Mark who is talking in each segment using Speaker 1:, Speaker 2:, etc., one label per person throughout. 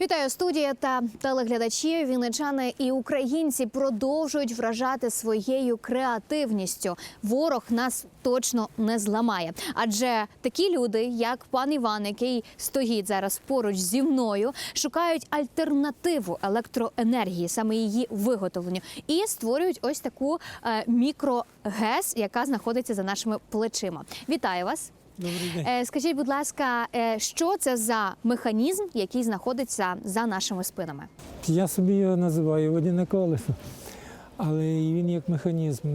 Speaker 1: Вітаю студія та телеглядачі. Вінничани і українці продовжують вражати своєю креативністю. Ворог нас точно не зламає. Адже такі люди, як пан Іван, який стоїть зараз поруч зі мною, шукають альтернативу електроенергії, саме її виготовленню, і створюють ось таку е, мікрогес, яка знаходиться за нашими плечима. Вітаю вас!
Speaker 2: Добрий день.
Speaker 1: Е, Скажіть, будь ласка, е, що це за механізм, який знаходиться за нашими спинами?
Speaker 2: Я собі його називаю водяне колесо, але він як механізм.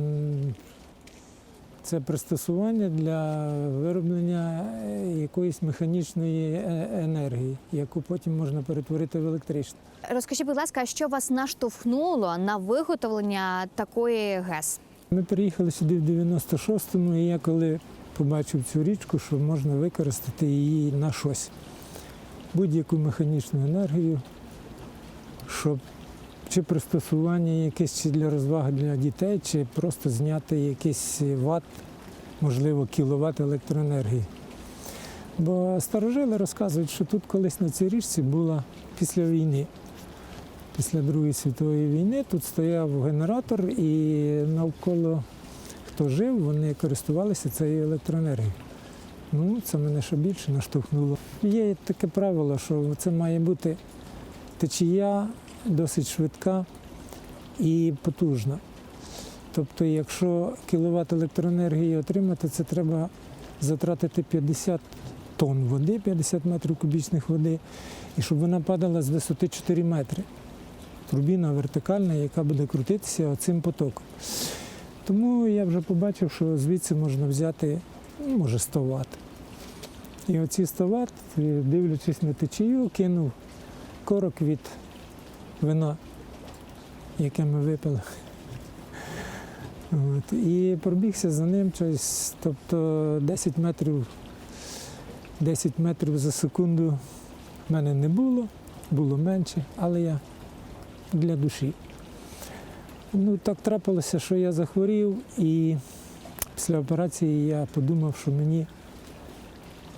Speaker 2: Це пристосування для вироблення е, якоїсь механічної енергії, яку потім можна перетворити в електричну.
Speaker 1: Розкажіть, будь ласка, що вас наштовхнуло на виготовлення такої ГЕС?
Speaker 2: Ми переїхали сюди в 96-му, і я коли побачив цю річку, що можна використати її на щось. Будь-яку механічну енергію, щоб чи пристосування якесь чи для розваги для дітей, чи просто зняти якийсь ват, можливо, кіловат електроенергії. Бо старожили розказують, що тут колись на цій річці була після війни. Після Другої світової війни тут стояв генератор, і навколо хто жив, вони користувалися цією електроенергією. Ну, це мене ще більше наштовхнуло. Є таке правило, що це має бути течія досить швидка і потужна. Тобто, якщо кіловат електроенергії отримати, це треба затратити 50 тонн води, 50 метрів кубічних води, і щоб вона падала з висоти 4 метри. Турбіна вертикальна, яка буде крутитися оцим потоком. Тому я вже побачив, що звідси можна взяти, ну, може, 100 Вт. І оці 100 Вт, дивлячись на течію, кинув корок від вина, яке ми випили. От. І пробігся за ним щось, тобто 10 метрів, 10 метрів за секунду в мене не було, було менше, але я для душі. Ну, так трапилося, що я захворів, і після операції я подумав, що мені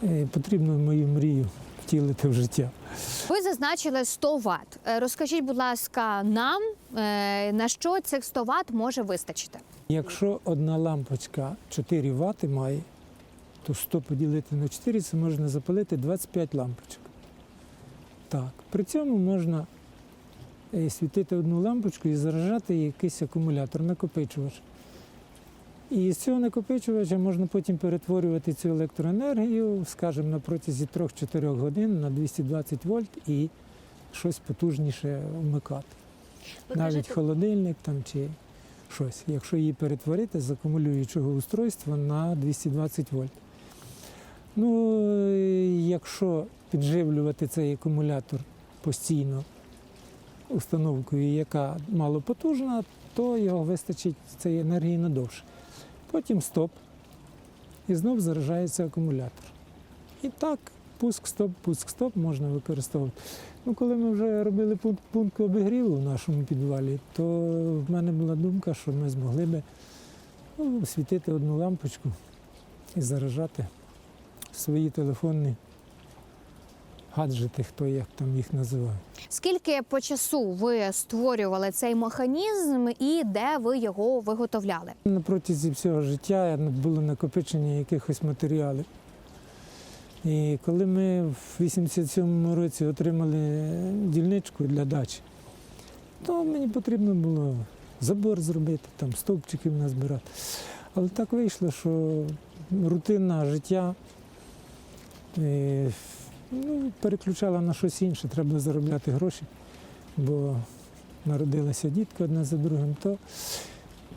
Speaker 2: е, потрібно мою мрію втілити в життя.
Speaker 1: Ви зазначили 100 Вт. Е, Розкажіть, будь ласка, нам е, на що цих 100 Вт може вистачити?
Speaker 2: Якщо одна лампочка 4 Вт має, то 100 поділити на 4 це можна запалити 25 лампочок. Так. При цьому можна е, світити одну лампочку і заражати якийсь акумулятор, накопичувач. І з цього накопичувача можна потім перетворювати цю електроенергію, скажімо, на протязі 3-4 годин на 220 вольт і щось потужніше вмикати. Навіть холодильник там чи щось, якщо її перетворити з акумулюючого устройства на 220 вольт. Ну, е, якщо підживлювати цей акумулятор постійно установкою, яка малопотужна, то його вистачить цієї енергії надовше. Потім стоп. І знов заражається акумулятор. І так, пуск, стоп, пуск, стоп можна використовувати. Ну, коли ми вже робили пункт, обігріву в нашому підвалі, то в мене була думка, що ми змогли би ну, одну лампочку і заражати свої телефонні гаджети, хто як там їх називає.
Speaker 1: Скільки по часу ви створювали цей механізм і де ви його виготовляли?
Speaker 2: На протязі всього життя було накопичення якихось матеріалів. І коли ми в 87-му році отримали дільничку для дачі, то мені потрібно було забор зробити, там стовпчиків назбирати. Але так вийшло, що рутинне життя е, ну, переключала на щось інше, треба заробляти гроші, бо народилася дітка одна за другим. То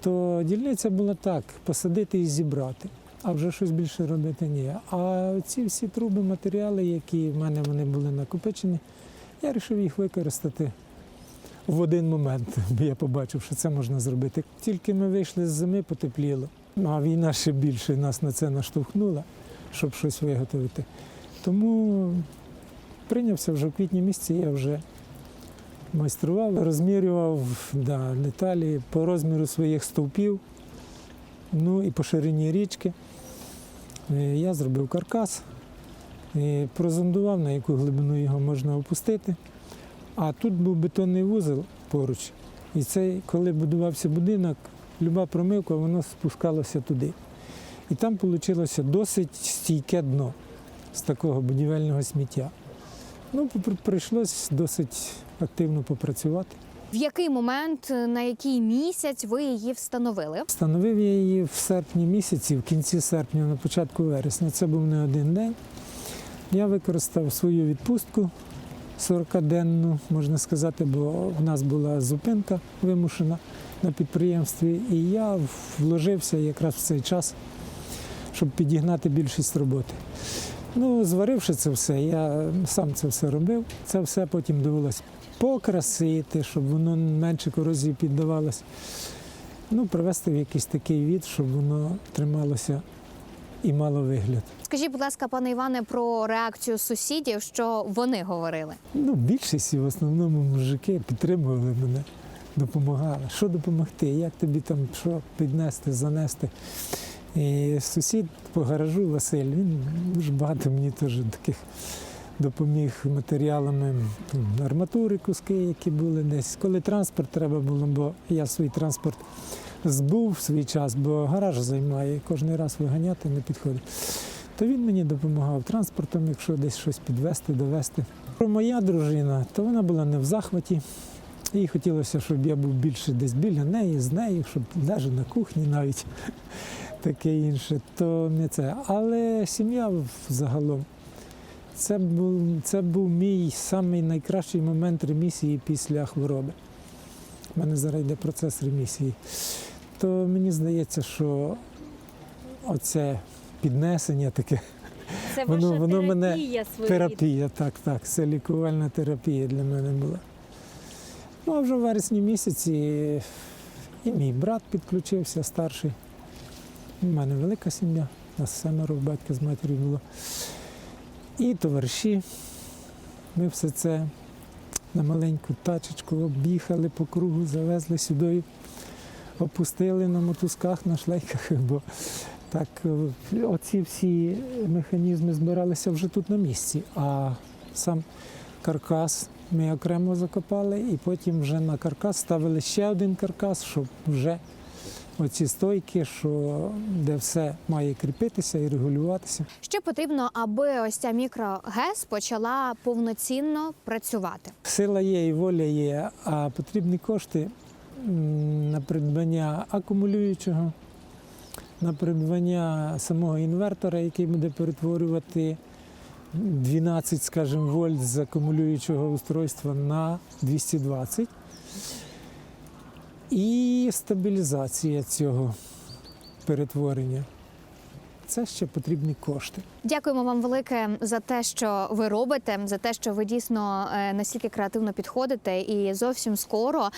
Speaker 2: то дільниця була так: посадити і зібрати, а вже щось більше робити ні. А ці всі труби, матеріали, які в мене вони були накопичені, я вирішив їх використати в один момент, бо я побачив, що це можна зробити. Тільки ми вийшли з зими, потепліло. Ну, а війна ще більше нас на це наштовхнула, щоб щось виготовити. Тому прийнявся вже в квітні місяці, я вже майстрував, розмірював да, деталі по розміру своїх стовпів, ну і по ширині річки. Е, Я зробив каркас, прозондував, на яку глибину його можна опустити. А тут був бетонний вузол поруч. І цей, коли будувався будинок, люба промивка, воно спускалося туди. І там вийшло досить стійке дно з такого будівельного сміття. Ну, пр- прийшлось досить активно попрацювати.
Speaker 1: В який момент, е, на який місяць ви її встановили?
Speaker 2: Встановив я її в серпні місяці, в кінці серпня, на початку вересня. Це був не один день. Я використав свою відпустку 40-денну, можна сказати, бо в нас була зупинка вимушена на підприємстві, і я вложився якраз в цей час, щоб підігнати більшість роботи. Ну, зваривши це все, я сам це все робив. Це все потім довелося покрасити, щоб воно менше корозії піддавалося. Ну, привести в якийсь такий від, щоб воно трималося і мало вигляд.
Speaker 1: Скажіть, будь ласка, пане Іване, про реакцію сусідів, що вони говорили.
Speaker 2: Ну, більшість в основному мужики підтримували мене, допомагали. Що допомогти? Як тобі там що піднести, занести? І сусід по гаражу Василь, він дуже багато мені теж таких допоміг матеріалами арматури, куски, які були десь. Коли транспорт треба було, бо я свій транспорт збув в свій час, бо гараж займає, кожен раз виганяти не підходить. То він мені допомагав транспортом, якщо десь щось підвезти, довезти. Про моя дружина, то вона була не в захваті. Їй хотілося, щоб я був більше десь біля неї, з нею, щоб навіть на кухні навіть таке інше. То не це. Але сім'я загалом. Це був, це був мій самий найкращий момент ремісії після хвороби. У мене зараз йде процес ремісії. То мені здається, що оце піднесення таке
Speaker 3: Це
Speaker 2: Воно-
Speaker 3: ваша
Speaker 2: воно мене-
Speaker 3: терапія своя.
Speaker 2: Терапія, так, так. Це лікувальна терапія для мене була. Ну, а вже в вересні місяці і мій брат підключився старший. У мене велика сім'я, нас семеро батька з матір'ю було. І товариші. Ми все це на маленьку тачечку об'їхали по кругу, завезли сюди, опустили на мотузках, на шлейках, бо так, е, оці всі механізми збиралися вже тут на місці, а сам каркас ми окремо закопали, і потім вже на каркас ставили ще один каркас, щоб вже оці стойки, що де все має кріпитися і регулюватися.
Speaker 1: Що потрібно, аби ось ця мікрогес почала повноцінно працювати?
Speaker 2: Сила є і воля є, а потрібні кошти на придбання акумулюючого, на придбання самого інвертора, який буде перетворювати 12, скажімо, вольт з акумулюючого устройства на 220. І стабілізація цього перетворення. Це ще потрібні кошти.
Speaker 1: Дякуємо вам велике за те, що ви робите, за те, що ви дійсно е, настільки креативно підходите, і зовсім скоро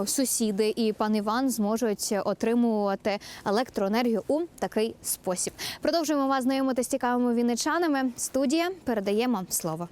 Speaker 1: е, сусіди і пан Іван зможуть отримувати електроенергію у такий спосіб. Продовжуємо вас знайомити з цікавими вінничанами. Студія передаємо слово.